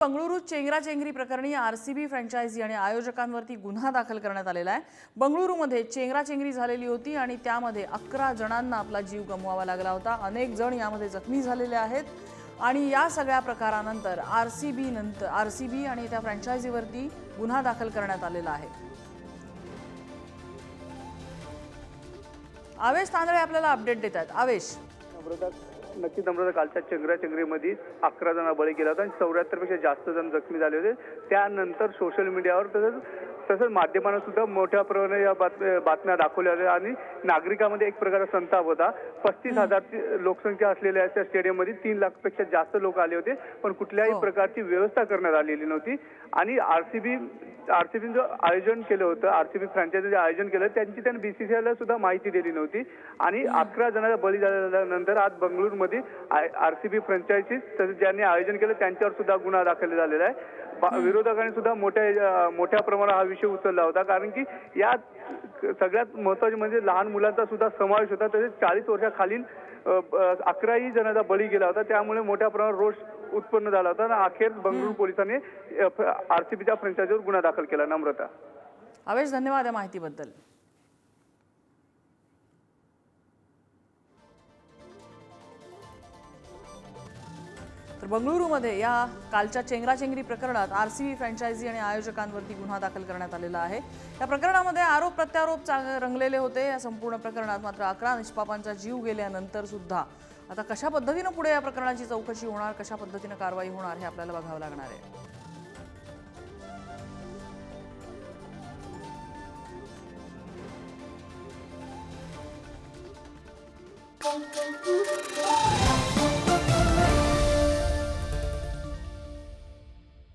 बंगळुरू चेंगराचेंगरी प्रकरणी RCB franchise आणि आयोजकांवरती गुन्हा दाखल करण्यात आलेला आहे. बंगळुरूमध्ये चेंगराचेंगरी झालेली होती आणि त्यामध्ये अकरा जणांना आपला जीव गमवावा लागला होता. अनेक जण यामध्ये जखमी झालेले आहेत. आणि या सगळ्या प्रकारानंतर आर सी बी नंतर आर सी बी आणि त्या फ्रँचायझीवरती गुन्हा दाखल करण्यात आलेला आहे. आवेश तांदळे आपल्याला अपडेट देत आहेत. आवेश. नक्कीच नम्रता कालच्या चंद्रा अकरा जण बळी गेला होता आणि चौऱ्याहत्तरपेक्षा जास्त जण जखमी झाले होते. त्यानंतर सोशल मीडियावर तसंच तसंच माध्यमांना सुद्धा मोठ्या प्रमाणात या बातम्या बातम्या दाखवल्या होत्या आणि नागरिकांमध्ये एक प्रकारचा संताप होता. पस्तीस हजारची लोकसंख्या असलेल्या त्या स्टेडियममध्ये तीन लाखपेक्षा जास्त लोक आले होते पण कुठल्याही हो. प्रकारची व्यवस्था करण्यात आलेली नव्हती. आणि आरसीबी आरसीबी जो आयोजन केलं होतं आरसीबी फ्रँचायझी जे आयोजन केलं त्यांची त्यांनी बीसीसीआयला सुद्धा माहिती दिली नव्हती. आणि अकरा जणांना बळी झाल्यानंतर आज बंगळुरूमध्ये आरसीबी फ्रँचायझी तसेच ज्यांनी आयोजन केलं त्यांच्यावर सुद्धा गुन्हा दाखल झालेला आहे. विरोधकांनी सुद्धा मोठ्या मोठ्या प्रमाणात हा विषय उचलला होता. कारण की यात सगळ्यात महत्त्वाचे म्हणजे लहान मुलांचा सुद्धा समावेश होता. तसेच चाळीस वर्षाखालील अकराही जणांचा बळी गेला होता. त्यामुळे मोठ्या प्रमाणात रोष उत्पन्न झाला होता आणि अखेर बंगळुरू पोलिसांनी आरसीबीच्या फ्रँचायझीवर गुन्हा दाखल केला नम्रता. आवेश धन्यवाद या माहितीबद्दल. तर बंगळुरूमध्ये या कालच्या चेंगराचेंगरी प्रकरणात आर सी बी फ्रँचायझी आणि आयोजकांवरती गुन्हा दाखल करण्यात आलेला आहे. या प्रकरणामध्ये आरोप प्रत्यारोप चा- रंगलेले होते. या संपूर्ण प्रकरणात मात्र अकरा निष्पापांचा जीव गेल्यानंतर सुद्धा. आता कशा पद्धतीनं पुढे या प्रकरणाची चौकशी होणार? कशा पद्धतीनं कारवाई होणार? हे आपल्याला बघावं लागणार आहे.